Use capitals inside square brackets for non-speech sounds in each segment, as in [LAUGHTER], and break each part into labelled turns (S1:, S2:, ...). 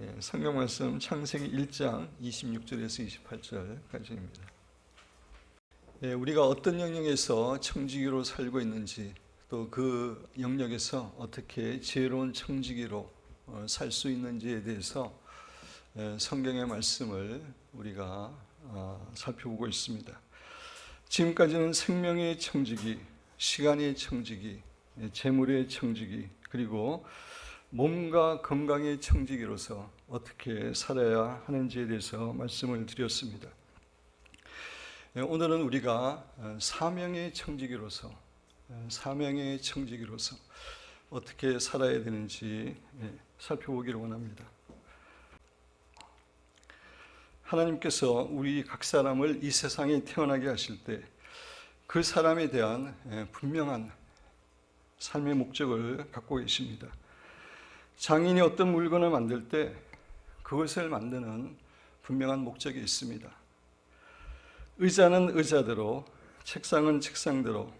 S1: 예, 성경 말씀 창세기 1장 26절에서 28절까지입니다. 예, 우리가 어떤 영역에서 청지기로 살고 있는지 또 그 영역에서 어떻게 지혜로운 청지기로 어, 살수 있는지에 대해서 예, 성경의 말씀을 우리가 어, 살펴보고 있습니다. 지금까지는 생명의 청지기, 시간의 청지기, 예, 재물의 청지기, 그리고 몸과 건강의 청지기로서 어떻게 살아야 하는지에 대해서 말씀을 드렸습니다. 예, 오늘은 우리가 어, 사명의 청지기로서 어, 사명의 청지기로서 어떻게 살아야 되는지 예, 살펴보기를 원합니다. 하나님께서 우리 각 사람을 이 세상에 태어나게 하실 때 그 사람에 대한 예, 분명한 삶의 목적을 갖고 계십니다. 장인이 어떤 물건을 만들 때 그것을 만드는 분명한 목적이 있습니다. 의자는 의자대로, 책상은 책상대로,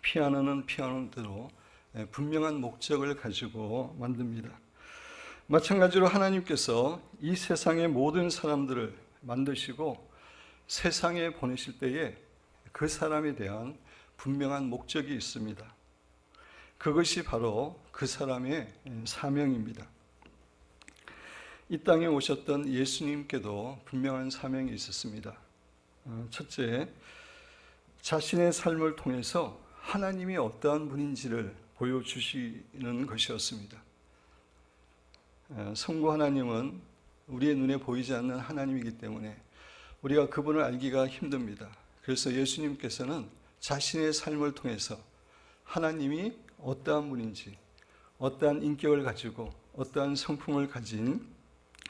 S1: 피아노는 피아노대로 예, 분명한 목적을 가지고 만듭니다. 마찬가지로 하나님께서 이 세상의 모든 사람들을 만드시고 세상에 보내실 때에 그 사람에 대한 분명한 목적이 있습니다. 그것이 바로 그 사람의 사명입니다. 이 땅에 오셨던 예수님께도 분명한 사명이 있었습니다. 어, 첫째, 자신의 삶을 통해서 하나님이 어떠한 분인지를 보여주시는 것이었습니다. 어, 성부 하나님은 우리의 눈에 보이지 않는 하나님이기 때문에 우리가 그분을 알기가 힘듭니다. 그래서 예수님께서는 자신의 삶을 통해서 하나님이 어떠한 분인지, 어떠한 인격을 가지고 어떠한 성품을 가진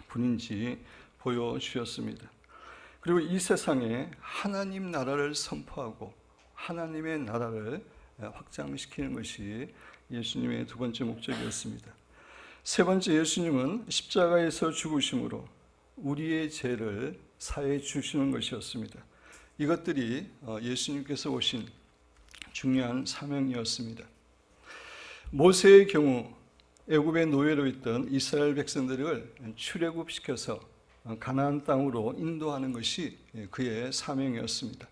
S1: 분인지 보여주셨습니다. 그리고 이 세상에 하나님 나라를 선포하고 하나님의 나라를 확장시키는 것이 예수님의 두 번째 목적이었습니다. 세 번째 예수님은 십자가에서 죽으심으로 우리의 죄를 사해 주시는 것이었습니다. 이것들이 어, 예수님께서 오신 중요한 사명이었습니다. 모세의 경우 애굽의 노예로 있던 이스라엘 백성들을 출애굽시켜서 가나안 땅으로 인도하는 것이 그의 사명이었습니다.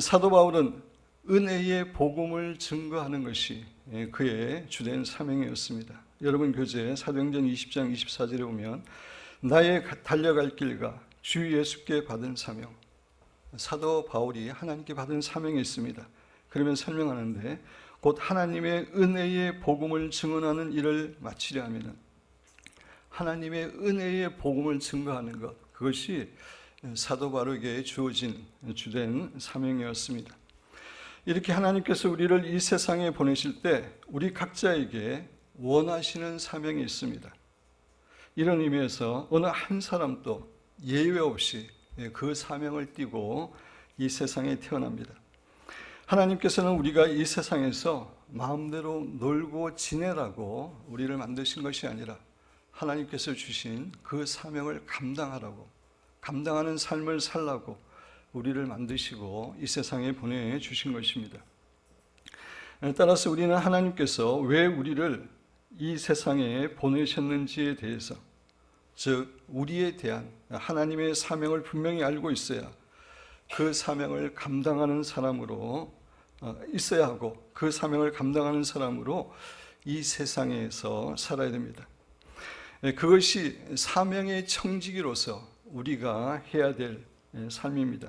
S1: 사도 바울은 은혜의 복음을 증거하는 것이 그의 주된 사명이었습니다. 여러분 교재 사도행전 20장 24절에 보면 나의 달려갈 길과 주 예수께 받은 사명 사도 바울이 하나님께 받은 사명이 있습니다. 그러면 설명하는데 곧 하나님의 은혜의 복음을 증언하는 일을 마치려 하면은 하나님의 은혜의 복음을 증거하는 것 그것이 사도 바로에게 주어진 주된 사명이었습니다. 이렇게 하나님께서 우리를 이 세상에 보내실 때 우리 각자에게 원하시는 사명이 있습니다. 이런 의미에서 어느 한 사람도 예외 없이 그 사명을 띠고 이 세상에 태어납니다. 하나님께서는 우리가 이 세상에서 마음대로 놀고 지내라고 우리를 만드신 것이 아니라 하나님께서 주신 그 사명을 감당하라고 감당하는 삶을 살라고 우리를 만드시고 이 세상에 보내 주신 것입니다. 따라서 우리는 하나님께서 왜 우리를 이 세상에 보내셨는지에 대해서 즉 우리에 대한 하나님의 사명을 분명히 알고 있어야 그 사명을 감당하는 사람으로 어, 있어야 하고 그 사명을 감당하는 사람으로 이 세상에서 살아야 됩니다. 예, 그것이 사명의 청지기로서 우리가 해야 될 예, 삶입니다.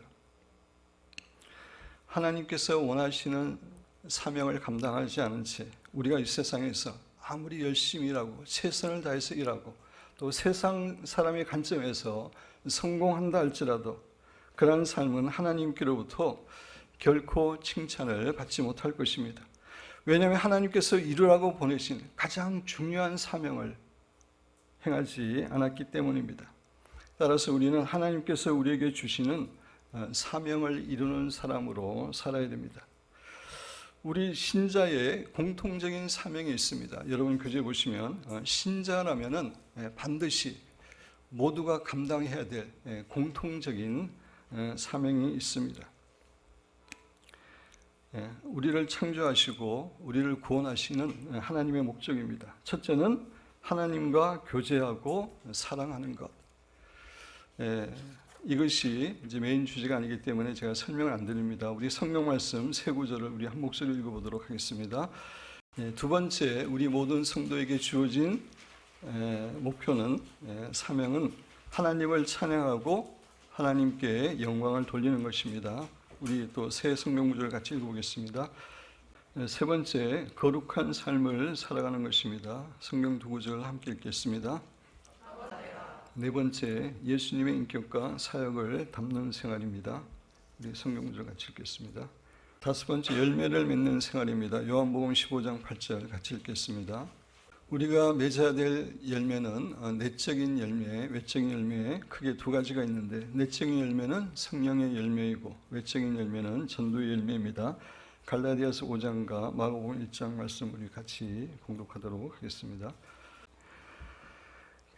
S1: 하나님께서 원하시는 사명을 감당하지 않은 채 우리가 이 세상에서 아무리 열심히 일하고 최선을 다해서 일하고 또 세상 사람의 관점에서 성공한다 할지라도 그러한 삶은 하나님께로부터 결코 칭찬을 받지 못할 것입니다. 왜냐하면 하나님께서 이루라고 보내신 가장 중요한 사명을 행하지 않았기 때문입니다. 따라서 우리는 하나님께서 우리에게 주시는 어, 사명을 이루는 사람으로 살아야 됩니다. 우리 신자의 공통적인 사명이 있습니다. 여러분 교재 보시면 어, 신자라면은 예, 반드시 모두가 감당해야 될 예, 공통적인 어, 사명이 있습니다. 예, 우리를 창조하시고 우리를 구원하시는 하나님의 목적입니다. 첫째는 하나님과 교제하고 사랑하는 것. 예, 이것이 이제 메인 주제가 아니기 때문에 제가 설명을 안 드립니다. 우리 성경 말씀 세 구절을 우리 한 목소리 읽어보도록 하겠습니다. 예, 두 번째, 우리 모든 성도에게 주어진 예, 목표는 예, 사명은 하나님을 찬양하고 하나님께 영광을 돌리는 것입니다. 우리 또 새 성경 구절을 같이 읽어보겠습니다. 네, 세 번째, 거룩한 삶을 살아가는 것입니다. 성경 두 구절 함께 읽겠습니다. 네 번째, 예수님의 인격과 사역을 담는 생활입니다. 우리 성경 구절 같이 읽겠습니다. 다섯 번째, 열매를 맺는 생활입니다. 요한복음 15장 8절 같이 읽겠습니다. 우리가 맺어야 될 열매는 어, 내적인 열매, 외적인 열매에 크게 두 가지가 있는데 내적인 열매는 성령의 열매이고 외적인 열매는 전도의 열매입니다. 갈라디아서 5장과 마가복음 1장 말씀 우리 같이 공독하도록 하겠습니다.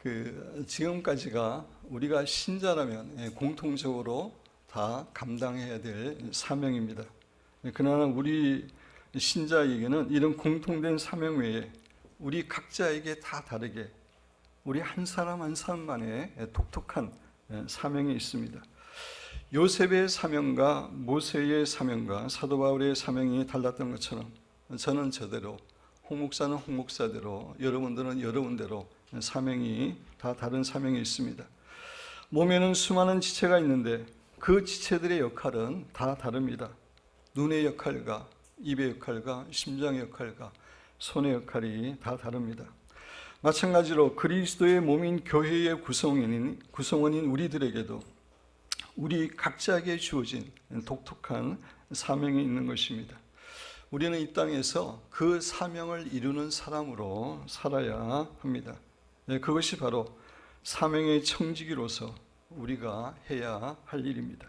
S1: 그 지금까지가 우리가 신자라면 예, 공통적으로 다 감당해야 될 사명입니다. 예, 그러나 우리 신자에게는 이런 공통된 사명 외에 우리 각자에게 다 다르게 우리 한 사람 한 사람만의 독특한 예, 사명이 있습니다. 요셉의 사명과 모세의 사명과 사도 바울의 사명이 달랐던 것처럼 저는 저대로 홍 목사는 홍 목사대로 여러분들은 여러분대로 사명이 다 다른 사명이 있습니다. 몸에는 수많은 지체가 있는데 그 지체들의 역할은 다 다릅니다. 눈의 역할과 입의 역할과 심장의 역할과 손의 역할이 다 다릅니다. 마찬가지로 그리스도의 몸인 교회의 구성원인, 구성원인 우리들에게도 우리 각자에게 주어진 독특한 사명이 있는 것입니다. 우리는 이 땅에서 그 사명을 이루는 사람으로 살아야 합니다. 네, 그것이 바로 사명의 청지기로서 우리가 해야 할 일입니다.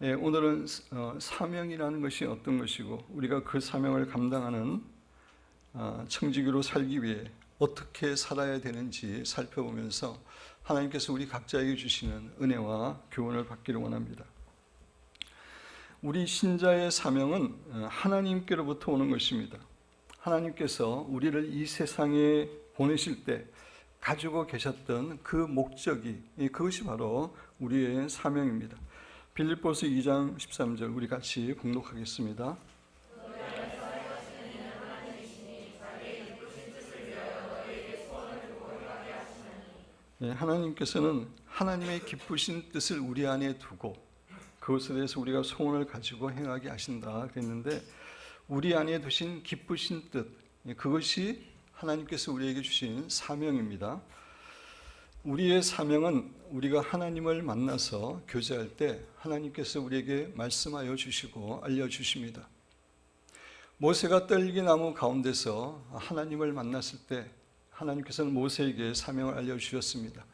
S1: 예, 오늘은 어, 사명이라는 것이 어떤 것이고 우리가 그 사명을 감당하는 어, 청지기로 살기 위해 어떻게 살아야 되는지 살펴보면서 하나님께서 우리 각자에게 주시는 은혜와 교훈을 받기를 원합니다. 우리 신자의 사명은 어, 하나님께로부터 오는 것입니다. 하나님께서 우리를 이 세상에 보내실 때 가지고 계셨던 그 목적이 그것이 바로 우리의 사명입니다. 빌립보서 2장 13절 우리 같이 공독하겠습니다. 하나님께서는 하나님의 기쁘신 뜻을 우리 안에 두고 그것에 대해서 우리가 소원을 가지고 행하게 하신다 그랬는데 우리 안에 두신 기쁘신 뜻 그것이 하나님께서 우리에게 주신 사명입니다. 우리의 사명은 우리가 하나님을 만나서 교제할 때 하나님께서 우리에게 말씀하여 주시고 알려 주십니다. 모세가 떨기 나무 가운데서 하나님을 만났을 때 하나님께서는 모세에게 사명을 알려 주셨습니다.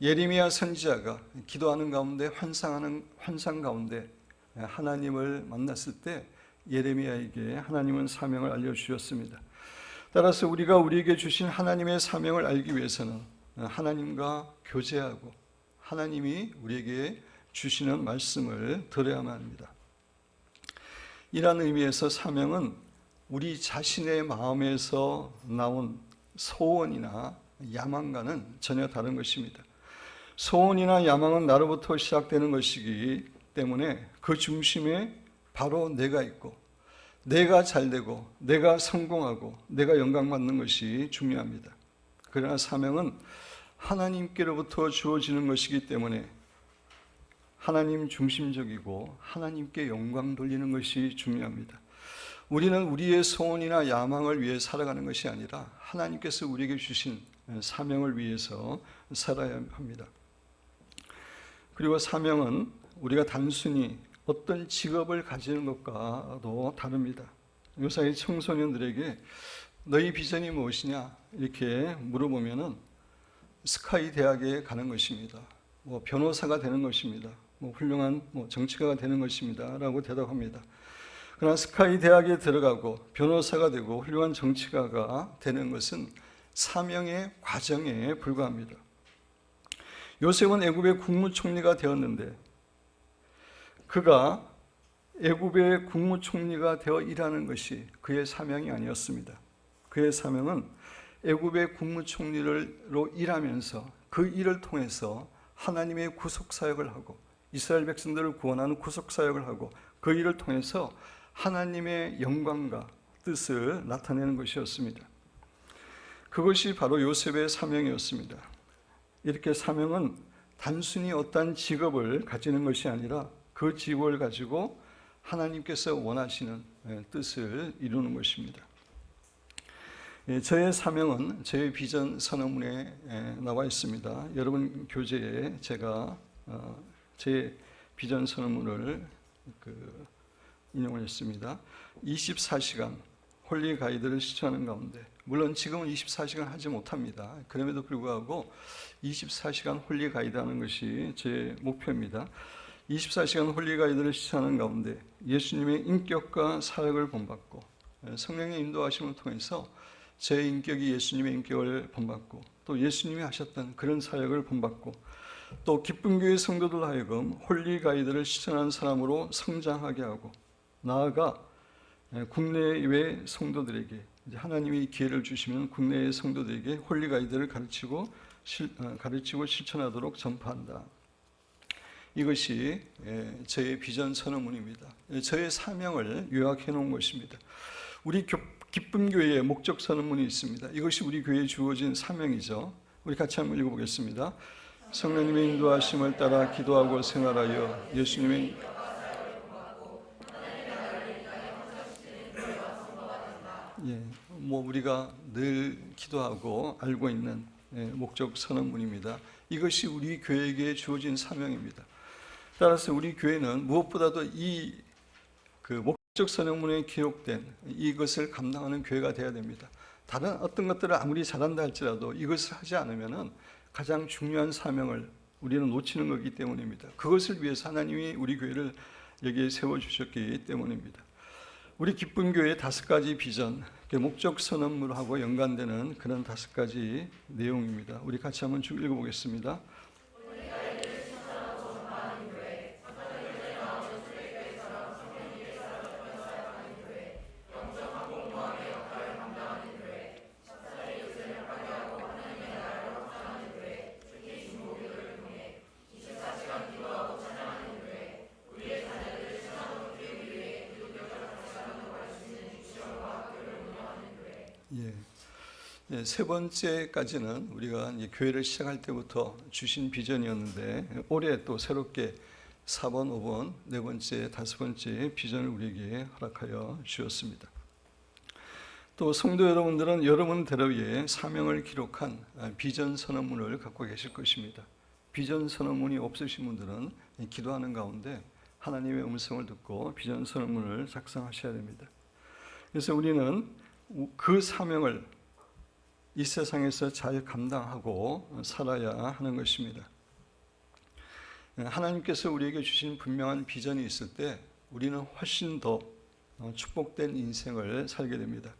S1: 예레미야 선지자가 기도하는 가운데 환상하는 환상 가운데 하나님을 만났을 때 예레미야에게 하나님은 사명을 알려 주셨습니다. 따라서 우리가 우리에게 주신 하나님의 사명을 알기 위해서는 하나님과 교제하고 하나님이 우리에게 주시는 말씀을 들어야만 합니다. 이런 의미에서 사명은 우리 자신의 마음에서 나온 소원이나 야망과는 전혀 다른 것입니다. 소원이나 야망은 나로부터 시작되는 것이기 때문에 그 중심에 바로 내가 있고 내가 잘 되고 내가 성공하고 내가 영광받는 것이 중요합니다. 그러나 사명은 하나님께로부터 주어지는 것이기 때문에 하나님 중심적이고 하나님께 영광 돌리는 것이 중요합니다. 우리는 우리의 소원이나 야망을 위해 살아가는 것이 아니라 하나님께서 우리에게 주신 사명을 위해서 살아야 합니다. 그리고 사명은 우리가 단순히 어떤 직업을 가지는 것과도 다릅니다. 요사이 청소년들에게 너희 비전이 무엇이냐 이렇게 물어보면은 스카이 대학에 가는 것입니다. 뭐 변호사가 되는 것입니다. 뭐 훌륭한 뭐 정치가가 되는 것입니다라고 대답합니다. 그러나 스카이 대학에 들어가고 변호사가 되고 훌륭한 정치가가 되는 것은 사명의 과정에 불과합니다. 요셉은 애굽의 국무총리가 되었는데 그가 애굽의 국무총리가 되어 일하는 것이 그의 사명이 아니었습니다. 그의 사명은 애굽의 국무총리로 일하면서 그 일을 통해서 하나님의 구속 사역을 하고 이스라엘 백성들을 구원하는 구속 사역을 하고 그 일을 통해서 하나님의 영광과 뜻을 나타내는 것이었습니다. 그것이 바로 요셉의 사명이었습니다. 이렇게 사명은 단순히 어떠한 직업을 가지는 것이 아니라 그 직업을 가지고 하나님께서 원하시는 예, 뜻을 이루는 것입니다. 예, 저의 사명은 저의 비전 선언문에 예, 나와 있습니다. 여러분 교재에 제가 어, 제 비전 선언문을 그 인용을 했습니다. 24시간 홀리 가이드를 실천하는 가운데 물론 지금은 24시간 하지 못합니다. 그럼에도 불구하고 24시간 홀리 가이드 하는 것이 제 목표입니다. 24시간 홀리 가이드를 실천하는 가운데 예수님의 인격과 사역을 본받고 성령의 인도하심을 통해서 제 인격이 예수님의 인격을 본받고 또 예수님이 하셨던 그런 사역을 본받고 또 기쁜 교회 성도들 하여금 홀리 가이드를 실천하는 사람으로 성장하게 하고 나아가 국내외 성도들에게 하나님이 기회를 주시면 국내의 성도들에게 홀리 가이드를 가르치고 실, 어, 가르치고 실천하도록 전파한다. 이것이 예, 저의 비전 선언문입니다. 예, 저의 사명을 요약해 놓은 것입니다. 우리 교, 기쁨 교회의 목적 선언문이 있습니다. 이것이 우리 교회에 주어진 사명이죠. 우리 같이 한번 읽어보겠습니다. 성령님의 인도하심을 따라 기도하고 생활하여 예수님의 예, 뭐 우리가 늘 기도하고 알고 있는 예, 목적 선언문입니다. 이것이 우리 교회에게 주어진 사명입니다. 따라서 우리 교회는 무엇보다도 이 그 목적 선언문에 기록된 이것을 감당하는 교회가 되어야 됩니다. 다른 어떤 것들을 아무리 잘한다 할지라도 이것을 하지 않으면은 가장 중요한 사명을 우리는 놓치는 것이기 때문입니다. 그것을 위해서 하나님이 우리 교회를 여기에 세워 주셨기 때문입니다. 우리 기쁜 교회의 다섯 가지 비전, 그 목적 선언문하고 연관되는 그런 다섯 가지 내용입니다. 우리 같이 한번 쭉 읽어보겠습니다. 세 번째까지는 우리가 교회를 시작할 때부터 주신 비전이었는데 올해 또 새롭게 4번, 5번, 네 번째, 다섯 번째 비전을 우리에게 허락하여 주었습니다. 또 성도 여러분들은 여러분대로의 사명을 기록한 비전 선언문을 갖고 계실 것입니다. 비전 선언문이 없으신 분들은 기도하는 가운데 하나님의 음성을 듣고 비전 선언문을 작성하셔야 됩니다. 그래서 우리는 그 사명을 이 세상에서 잘 감당하고 살아야 하는 것입니다. 하나님께서 우리에게 주신 분명한 비전이 있을 때 우리는 훨씬 더 축복된 인생을 살게 됩니다.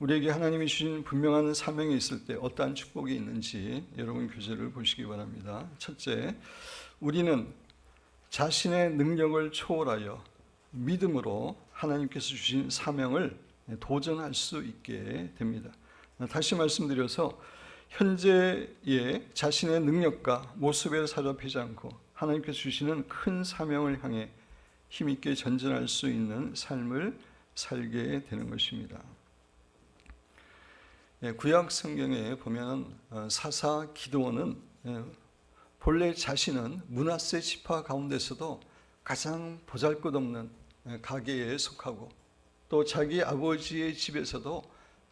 S1: 우리에게 하나님이 주신 분명한 사명이 있을 때 어떠한 축복이 있는지 여러분 교재를 보시기 바랍니다. 첫째, 우리는 자신의 능력을 초월하여 믿음으로 하나님께서 주신 사명을 도전할 수 있게 됩니다. 다시 말씀드려서 현재의 자신의 능력과 모습에 사로잡히지 않고 하나님께서 주시는 큰 사명을 향해 힘있게 전진할 수 있는 삶을 살게 되는 것입니다. 예, 구약 성경에 보면 사사 기도원은 예, 본래 자신은 문하세 지파 가운데서도 가장 보잘것없는 예, 가게에 속하고 또 자기 아버지의 집에서도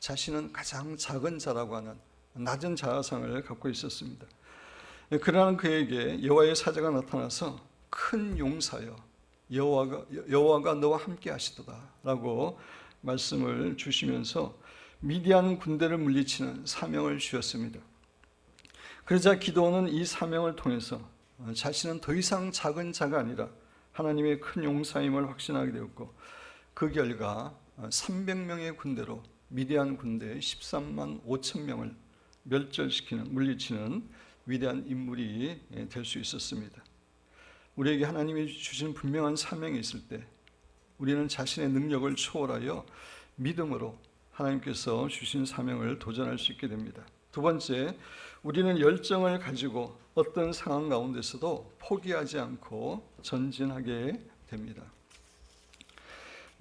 S1: 자신은 가장 작은 자라고 하는 낮은 자아상을 갖고 있었습니다. 그러나 그에게 여호와의 사자가 나타나서 큰 용사여 여호와가 여호와가 너와 함께 하시도다라고 말씀을 주시면서 미디안 군대를 물리치는 사명을 주셨습니다. 그러자 기도는 이 사명을 통해서 자신은 더 이상 작은 자가 아니라 하나님의 큰 용사임을 확신하게 되었고 그 결과 300명의 군대로 미디안 군대 13만 5천 명을 멸절시키는 물리치는 위대한 인물이 될 수 있었습니다. 우리에게 하나님이 주신 분명한 사명이 있을 때 우리는 자신의 능력을 초월하여 믿음으로 하나님께서 주신 사명을 도전할 수 있게 됩니다. 두 번째, 우리는 열정을 가지고 어떤 상황 가운데서도 포기하지 않고 전진하게 됩니다.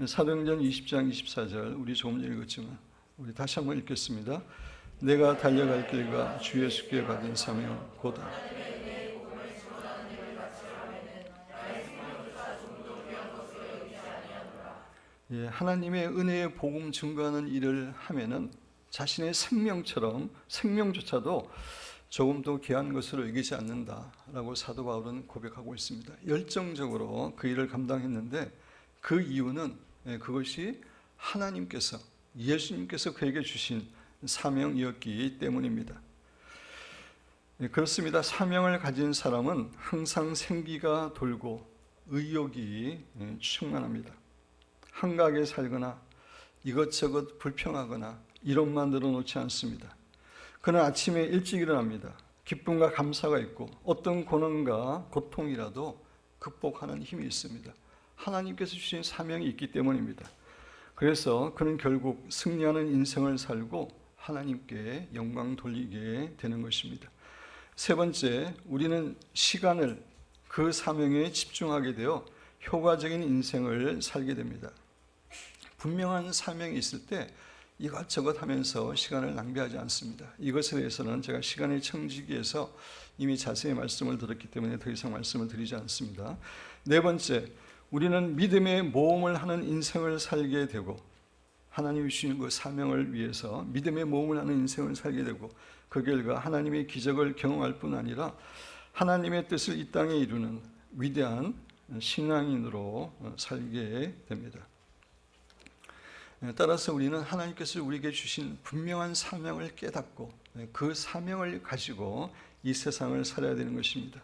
S1: 사도행전 20장 24절 우리 조금 읽었지만 우리 다시 한번 읽겠습니다. 내가 달려갈 길과 주 예수께 받은 사명 곧 예, 하나님의 은혜의 복음 증거하는 일을 하면은 자신의 생명처럼 생명조차도 조금 더 귀한 것으로 여기지 않는다라고 사도 바울은 고백하고 있습니다. 열정적으로 그 일을 감당했는데 그 이유는 예, 그것이 하나님께서 예수님께서 그에게 주신 사명이었기 때문입니다. 예, 그렇습니다. 사명을 가진 사람은 항상 생기가 돌고 의욕이 예, 충만합니다. 한가하게 살거나 이것저것 불평하거나 이론만 늘어놓지 않습니다. 그는 아침에 일찍 일어납니다. 기쁨과 감사가 있고 어떤 고난과 고통이라도 극복하는 힘이 있습니다. 하나님께서 주신 사명이 있기 때문입니다. 그래서 그는 결국 승리하는 인생을 살고 하나님께 영광 돌리게 되는 것입니다. 세 번째, 우리는 시간을 그 사명에 집중하게 되어 효과적인 인생을 살게 됩니다. 분명한 사명이 있을 때 이것저것 하면서 시간을 낭비하지 않습니다. 이것에 대해서는 제가 시간의 청지기에서 이미 자세히 말씀을 들었기 때문에 더 이상 말씀을 드리지 않습니다. 네 번째, 우리는 믿음의 모험을 하는 인생을 살게 되고 하나님이 주신 그 사명을 위해서 믿음의 모험을 하는 인생을 살게 되고 그 결과 하나님의 기적을 경험할 뿐 아니라 하나님의 뜻을 이 땅에 이루는 위대한 신앙인으로 살게 됩니다. 따라서 우리는 하나님께서 우리에게 주신 분명한 사명을 깨닫고 그 사명을 가지고 이 세상을 살아야 되는 것입니다.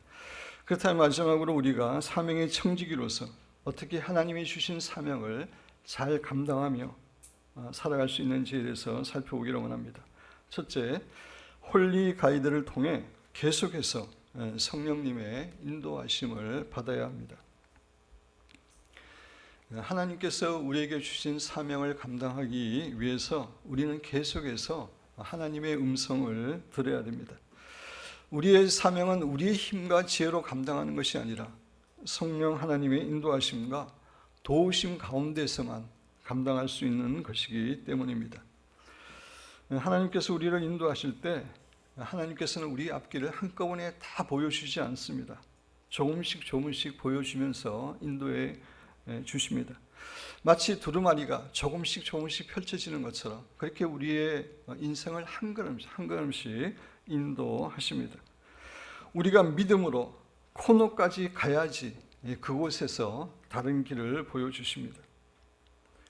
S1: 그렇다면 마지막으로 우리가 사명의 청지기로서 어떻게 하나님이 주신 사명을 잘 감당하며 어, 살아갈 수 있는지에 대해서 살펴보기를 원합니다. 첫째, 홀리 가이드를 통해 계속해서 성령님의 인도하심을 받아야 합니다. 하나님께서 우리에게 주신 사명을 감당하기 위해서 우리는 계속해서 하나님의 음성을 들어야 됩니다. 우리의 사명은 우리의 힘과 지혜로 감당하는 것이 아니라 성령 하나님의 인도하심과 도우심 가운데서만 감당할 수 있는 것이기 때문입니다. 하나님께서 우리를 인도하실 때 하나님께서는 우리 앞길을 한꺼번에 다 보여주지 않습니다. 조금씩 조금씩 보여주면서 인도해 주십니다. 마치 두루마리가 조금씩 조금씩 펼쳐지는 것처럼 그렇게 우리의 인생을 한 걸음씩 한 걸음씩 인도하십니다. 우리가 믿음으로 코너까지 가야지 그곳에서 다른 길을 보여주십니다.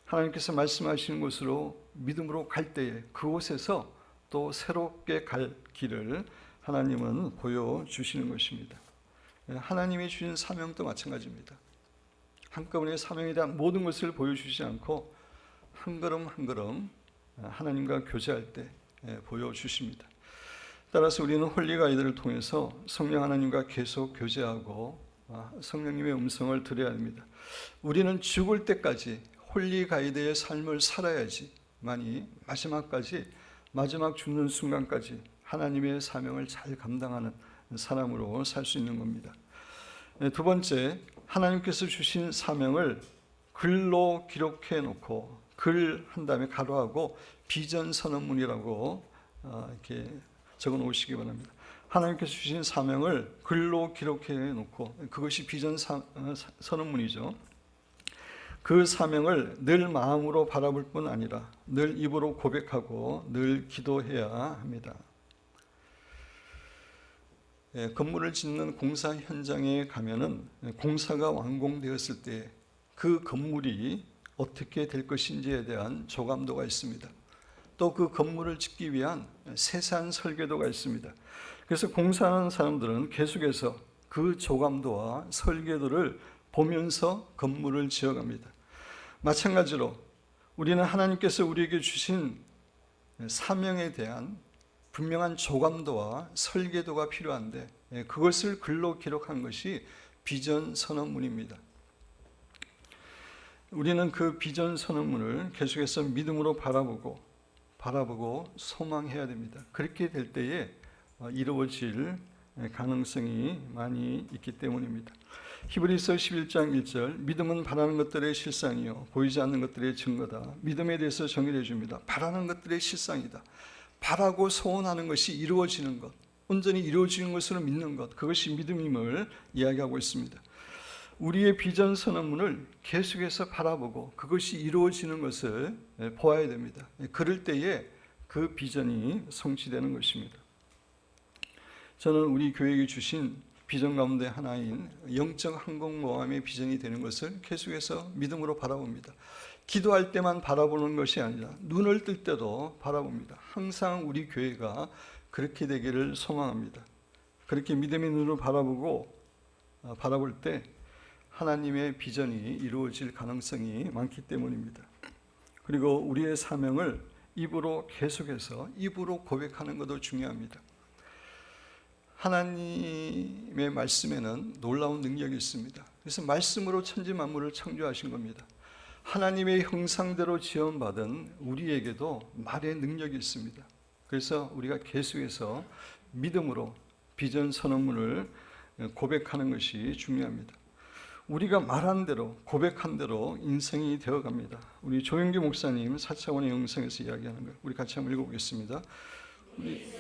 S1: 하나님께서 말씀하시는 곳으로 믿음으로 갈 때에 그곳에서 또 새롭게 갈 길을 하나님은 보여주시는 것입니다. 하나님이 주신 사명도 마찬가지입니다. 한꺼번에 사명에 대한 모든 것을 보여주지 않고 한 걸음 한 걸음 하나님과 교제할 때 보여주십니다. 따라서 우리는 홀리 가이드를 통해서 성령 하나님과 계속 교제하고 성령님의 음성을 들어야 합니다. 우리는 죽을 때까지 홀리 가이드의 삶을 살아야지 만이 마지막까지 마지막 죽는 순간까지 하나님의 사명을 잘 감당하는 사람으로 살 수 있는 겁니다. 두 번째, 하나님께서 주신 사명을 글로 기록해 놓고 글 한 다음에 가로하고 비전 선언문이라고 어, 이렇게 적어 놓으시기 바랍니다. 하나님께서 주신 사명을 글로 기록해 놓고 그것이 비전 어, 선언문이죠. 그 사명을 늘 마음으로 바라볼 뿐 아니라 늘 입으로 고백하고 늘 기도해야 합니다. 예, 건물을 짓는 공사 현장에 가면은 공사가 완공되었을 때 그 건물이 어떻게 될 것인지에 대한 조감도가 있습니다. 또 그 건물을 짓기 위한 세세한 설계도가 있습니다. 그래서 공사하는 사람들은 계속해서 그 조감도와 설계도를 보면서 건물을 지어갑니다. 마찬가지로 우리는 하나님께서 우리에게 주신 사명에 대한 분명한 조감도와 설계도가 필요한데 예, 그것을 글로 기록한 것이 비전 선언문입니다. 우리는 그 비전 선언문을 계속해서 믿음으로 바라보고 바라보고 소망해야 됩니다. 그렇게 될 때에 어, 이루어질 가능성이 많이 있기 때문입니다. 히브리서 11장 1절 믿음은 바라는 것들의 실상이요 보이지 않는 것들의 증거다. 믿음에 대해서 정의해 줍니다. 바라는 것들의 실상이다. 바라고 소원하는 것이 이루어지는 것, 온전히 이루어지는 것으로 믿는 것, 그것이 믿음임을 이야기하고 있습니다. 우리의 비전 선언문을 계속해서 바라보고 그것이 이루어지는 것을 보아야 됩니다. 그럴 때에 그 비전이 성취되는 것입니다. 저는 우리 교회에 주신 비전 가운데 하나인 영적 항공 모함의 비전이 되는 것을 계속해서 믿음으로 바라봅니다. 기도할 때만 바라보는 것이 아니라 눈을 뜰 때도 바라봅니다. 항상 우리 교회가 그렇게 되기를 소망합니다. 그렇게 믿음의 눈으로 바라보고 어, 바라볼 때 하나님의 비전이 이루어질 가능성이 많기 때문입니다. 그리고 우리의 사명을 입으로 계속해서 입으로 고백하는 것도 중요합니다. 하나님의 말씀에는 놀라운 능력이 있습니다. 그래서 말씀으로 천지 만물을 창조하신 겁니다. 하나님의 형상대로 지원받은 우리에게도 말의 능력이 있습니다. 그래서 우리가 계속해서 믿음으로 비전 선언문을 고백하는 것이 중요합니다. 우리가 말한 대로 고백한 대로 인생이 되어 갑니다. 우리 조영기 목사님 사차원의 영성에서 이야기하는 거 우리 같이 한번 읽어보겠습니다. 우리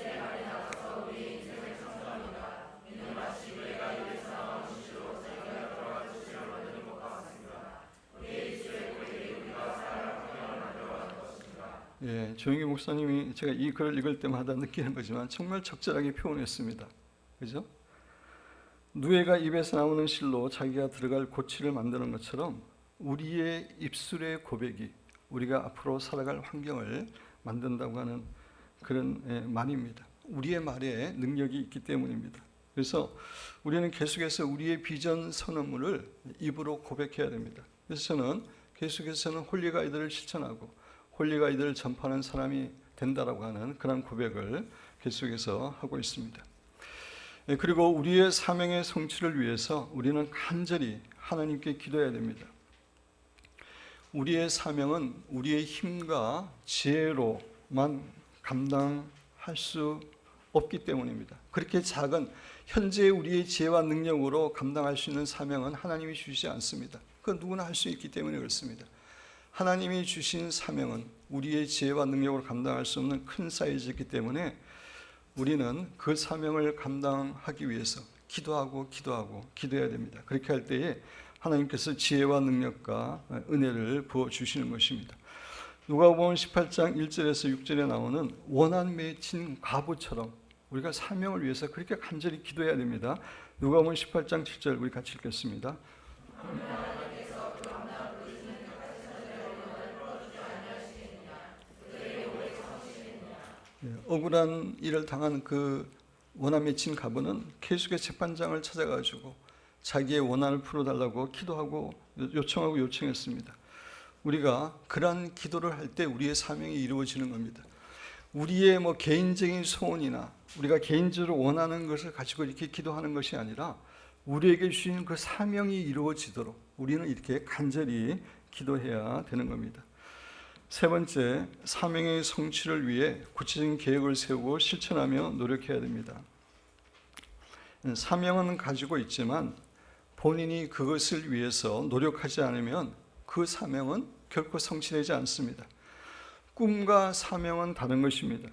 S1: 예, 조영기 목사님이 제가 이 글을 읽을 때마다 느끼는 거지만 정말 적절하게 표현했습니다. 그죠? 누에가 입에서 나오는 실로 자기가 들어갈 고치를 만드는 것처럼 우리의 입술의 고백이 우리가 앞으로 살아갈 환경을 만든다고 하는 그런 예, 말입니다. 우리의 말에 능력이 있기 때문입니다. 그래서 우리는 계속해서 우리의 비전 선언문을 입으로 고백해야 됩니다. 그래서 저는 계속해서는 홀리 가이드를 실천하고 홀리 가이드를 전파하는 사람이 된다라고 하는 그런 고백을 계속해서 하고 있습니다. 예, 그리고 우리의 사명의 성취를 위해서 우리는 간절히 하나님께 기도해야 됩니다. 우리의 사명은 우리의 힘과 지혜로만 감당할 수 없기 때문입니다. 그렇게 작은 현재 우리의 지혜와 능력으로 감당할 수 있는 사명은 하나님이 주시지 않습니다. 그 누구나 할 수 있기 때문에 그렇습니다. 하나님이 주신 사명은 우리의 지혜와 능력으로 감당할 수 없는 큰 사이즈이기 때문에 우리는 그 사명을 감당하기 위해서 기도하고 기도하고 기도해야 됩니다. 그렇게 할 때에 하나님께서 지혜와 능력과 은혜를 부어 주시는 것입니다. 누가복음 18장 1절에서 6절에 나오는 원한 맺힌 과부처럼 우리가 사명을 위해서 그렇게 간절히 기도해야 됩니다. 누가복음 18장 7절 우리 같이 읽겠습니다. 억울한 일을 당한 그 원한 맺힌 가부는 계속해 재판장을 찾아가지고 자기의 원한을 풀어달라고 기도하고 요청하고 요청했습니다. 우리가 그러한 기도를 할 때 우리의 사명이 이루어지는 겁니다. 우리의 뭐 개인적인 소원이나 우리가 개인적으로 원하는 것을 가지고 이렇게 기도하는 것이 아니라 우리에게 주신 그 사명이 이루어지도록 우리는 이렇게 간절히 기도해야 되는 겁니다. 세 번째, 사명의 성취를 위해 구체적인 계획을 세우고 실천하며 노력해야 됩니다. 사명은 가지고 있지만 본인이 그것을 위해서 노력하지 않으면 그 사명은 결코 성취되지 않습니다. 꿈과 사명은 다른 것입니다.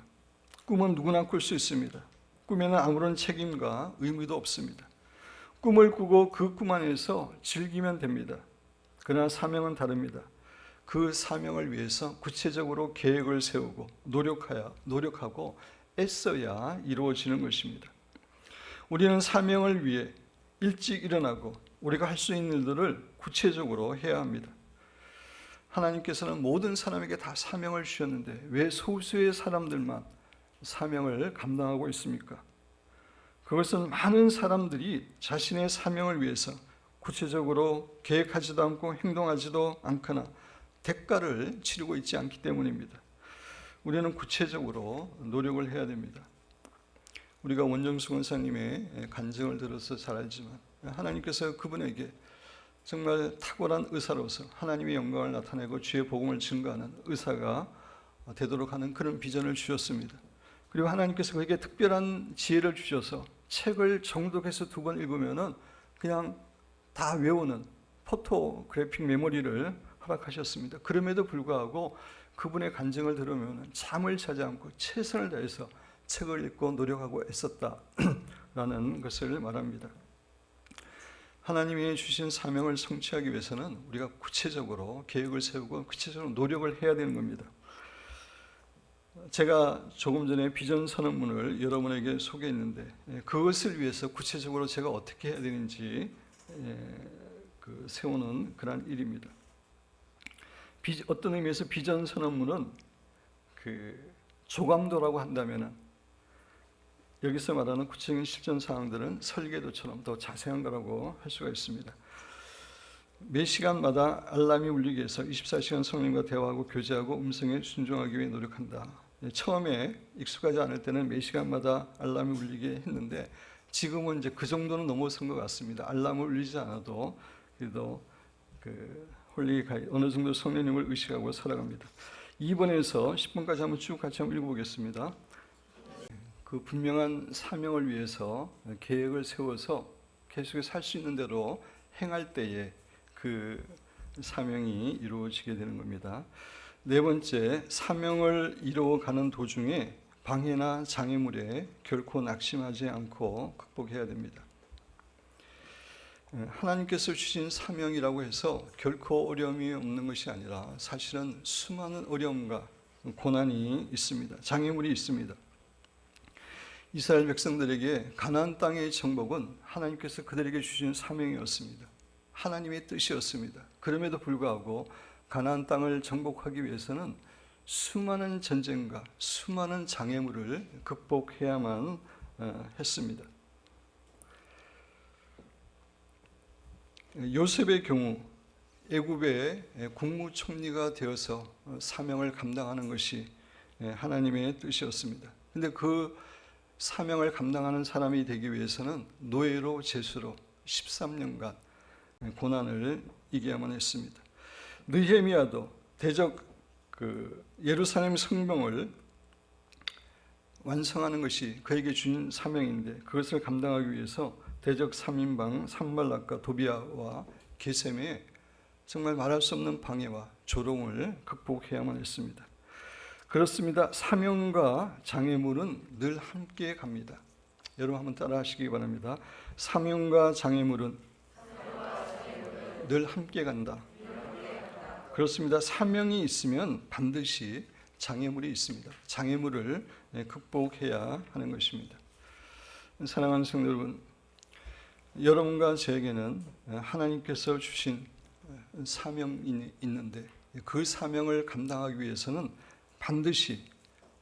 S1: 꿈은 누구나 꿀 수 있습니다. 꿈에는 아무런 책임과 의무도 없습니다. 꿈을 꾸고 그 꿈 안에서 즐기면 됩니다. 그러나 사명은 다릅니다. 그 사명을 위해서 구체적으로 계획을 세우고 노력하여 노력하고 애써야 이루어지는 것입니다. 우리는 사명을 위해 일찍 일어나고 우리가 할 수 있는 일들을 구체적으로 해야 합니다. 하나님께서는 모든 사람에게 다 사명을 주셨는데 왜 소수의 사람들만 사명을 감당하고 있습니까? 그것은 많은 사람들이 자신의 사명을 위해서 구체적으로 계획하지도 않고 행동하지도 않거나 대가를 치르고 있지 않기 때문입니다. 우리는 구체적으로 노력을 해야 됩니다. 우리가 원정수 원사님의 간증을 들어서 잘 알지만 하나님께서 그분에게 정말 탁월한 의사로서 하나님의 영광을 나타내고 주의 복음을 증거하는 의사가 되도록 하는 그런 비전을 주셨습니다. 그리고 하나님께서 그에게 특별한 지혜를 주셔서 책을 정독해서 두 번 읽으면은 그냥 다 외우는 포토그래픽 메모리를 허락하셨습니다. 그럼에도 불구하고 그분의 간증을 들으면 잠을 자지 않고 최선을 다해서 책을 읽고 노력하고 애썼다라는 [CLEARS THROAT] 것을 말합니다. 하나님이 주신 사명을 성취하기 위해서는 우리가 구체적으로 계획을 세우고 구체적으로 노력을 해야 되는 겁니다. 제가 조금 전에 비전 선언문을 여러분에게 소개했는데 예, 그것을 위해서 구체적으로 제가 어떻게 해야 되는지 예, 그 세우는 그런 일입니다. 비, 어떤 의미에서 비전 선언문은 그 조감도라고 한다면은 여기서 말하는 구체적인 실전 사항들은 설계도처럼 더 자세한 거라고 할 수가 있습니다. 매 시간마다 알람이 울리기 위해서 24시간 성령과 대화하고 교제하고 음성에 순종하기 위해 노력한다. 예, 처음에 익숙하지 않을 때는 매 시간마다 알람이 울리게 했는데 지금은 이제 그 정도는 넘어선 것 같습니다. 알람을 울리지 않아도 그래도 그 홀리 가이 어느 정도 성령님을 의식하고 살아갑니다. 2번에서 10번까지 한번 쭉 같이 한번 읽어보겠습니다. 그 분명한 사명을 위해서 계획을 세워서 계속해서 살 수 있는 대로 행할 때에 그 사명이 이루어지게 되는 겁니다. 네 번째, 사명을 이루어가는 도중에 방해나 장애물에 결코 낙심하지 않고 극복해야 됩니다. 예, 하나님께서 주신 사명이라고 해서 결코 어려움이 없는 것이 아니라 사실은 수많은 어려움과 고난이 있습니다. 장애물이 있습니다. 이스라엘 백성들에게 가나안 땅의 정복은 하나님께서 그들에게 주신 사명이었습니다. 하나님의 뜻이었습니다. 그럼에도 불구하고 가나안 땅을 정복하기 위해서는 수많은 전쟁과 수많은 장애물을 극복해야만 어, 했습니다. 요셉의 경우 애굽의 국무총리가 되어서 사명을 감당하는 것이 하나님의 뜻이었습니다. 근데 그 사명을 감당하는 사람이 되기 위해서는 노예로 제수로 13년간 고난을 이겨야만 했습니다. 느헤미야도 대적 그 예루살렘 성명을 완성하는 것이 그에게 준 사명인데 그것을 감당하기 위해서 대적 3인방 산발락과 도비아와 게셈에 정말 말할 수 없는 방해와 조롱을 극복해야만 했습니다. 그렇습니다. 사명과 장애물은 늘 함께 갑니다. 여러분 한번 따라 하시기 바랍니다. 사명과 장애물은 늘 함께 간다. 그렇습니다. 사명이 있으면 반드시 장애물이 있습니다. 장애물을 극복해야 하는 것입니다. 사랑하는 성도 여러분, 여러분과 저에게는 하나님께서 주신 사명이 있는데 그 사명을 감당하기 위해서는 반드시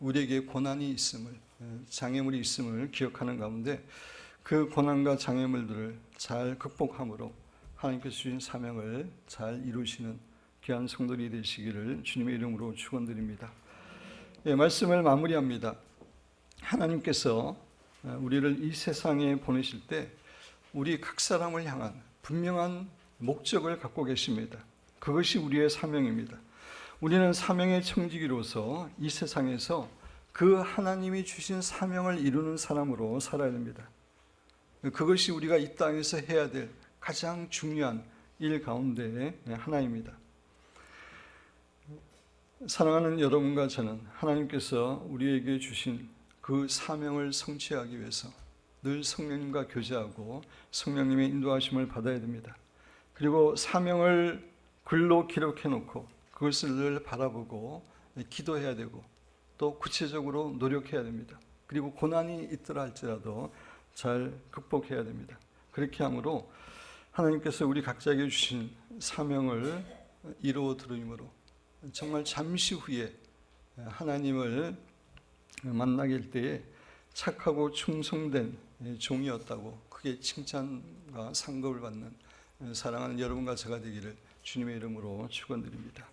S1: 우리에게 고난이 있음을 장애물이 있음을 기억하는 가운데 그 고난과 장애물들을 잘 극복함으로 하나님께서 주신 사명을 잘 이루시는 귀한 성도들이 되시기를 주님의 이름으로 축원드립니다. 예, 말씀을 마무리합니다. 하나님께서 우리를 이 세상에 보내실 때 우리 각 사람을 향한 분명한 목적을 갖고 계십니다. 그것이 우리의 사명입니다. 우리는 사명의 청지기로서 이 세상에서 그 하나님이 주신 사명을 이루는 사람으로 살아야 됩니다. 그것이 우리가 이 땅에서 해야 될 가장 중요한 일 가운데 하나입니다. 사랑하는 여러분과 저는 하나님께서 우리에게 주신 그 사명을 성취하기 위해서 늘 성령님과 교제하고 성령님의 인도하심을 받아야 됩니다. 그리고 사명을 글로 기록해 놓고 그것을 늘 바라보고 기도해야 되고 또 구체적으로 노력해야 됩니다. 그리고 고난이 있더라 할지라도 잘 극복해야 됩니다. 그렇게 함으로 하나님께서 우리 각자에게 주신 사명을 이루어 들으므로 정말 잠시 후에 하나님을 만나게 될 때에 착하고 충성된 예, 종이었다고 크게 칭찬과 상급을 받는 사랑하는 여러분과 제가 되기를 주님의 이름으로 축원드립니다.